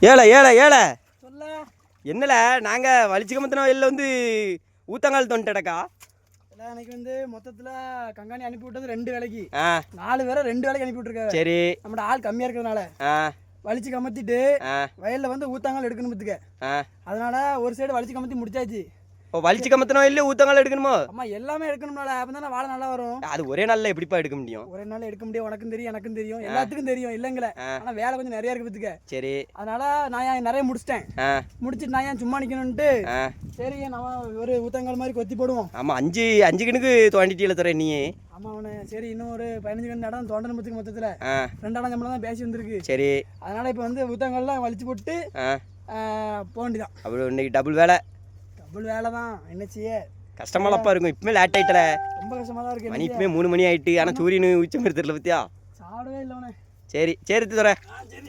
ஏழை ஏழை ஏழை. சொல்ல. என்னல நாங்கள் வலிச்சு கமத்தின வயலில் வந்து ஊத்தங்கால் தோண்டடக்கா இல்லை எனக்கு வந்து மொத்தத்தில் கங்காணி அனுப்பி விட்டது ரெண்டு வேலைக்கு. நாலு பேரை ரெண்டு வேலைக்கு அனுப்பி விட்ருக்காங்க சரி. நம்மளோட ஆள் கம்மியாக இருக்கிறதுனால. வலிச்சு கமத்திட்டு வயலில் வந்து ஊத்தாங்கால் எடுக்கணும் அதனால ஒரு சைடு வலிச்சு கமத்தி முடிச்சாச்சு. வலிச்சு கமத்தின வயலில் ஊத்தங்கால் எடுக்கணுமோ? அம்மா எல்லாமே எடுக்கணும்னால அப்போ தானே வாழை நல்லா வரும். அது ஒரே நாளில் எப்படிப்பா எடுக்க முடியும்? ஒரே நாள் எடுக்க முடியும். உனக்கும் தெரியும் எனக்கும் தெரியும். எல்லாத்துக்கும் தெரியும் இல்லைங்களே. ஆ. ஆனால் வேலை கொஞ்சம் நிறையா இருக்கு பத்துக்க சரி. அதனால நான் ஏன் நிறைய முடிச்சிட்டேன். முடிச்சிட்டு நான் ஏன் சும்மா நிற்கணுன்ட்டு ஆ. சரி நம்ம ஒரு ஊத்தங்கால் மாதிரி கொத்தி போடுவோம். ஆமாம் அஞ்சு அஞ்சு கணக்கு தோண்டிட்டியில் தர நீ. ஆமாம் அவனு சரி இன்னும் ஒரு பதினஞ்சு கண்டு இடம் தோண்டன பத்துக்கு மொத்தத்தில். ரெண்டாம் சம்பளம் தான் பேசி வந்திருக்கு சரி. அதனால இப்போ வந்து ஊத்தங்கள்லாம் வலிச்சு போட்டு வேண்டியதான் அப்புறம் இன்னைக்கு டபுள் வேலை. டபுள் வேலை தான் என்ன செய்ய? கஷ்டமாலப்பா இருக்கும். இப்பவுமே லேட் ஆயிட்டல. ரொம்ப கஷ்டமாக தான் இருக்கு மணி? இப்பவுமே மூணு மணி ஆயிட்டு ஆனால் சூரியன் உச்சம் தெரியல பத்தியா? சாப்பிடவே இல்லை சரி சரி ஆ சரி.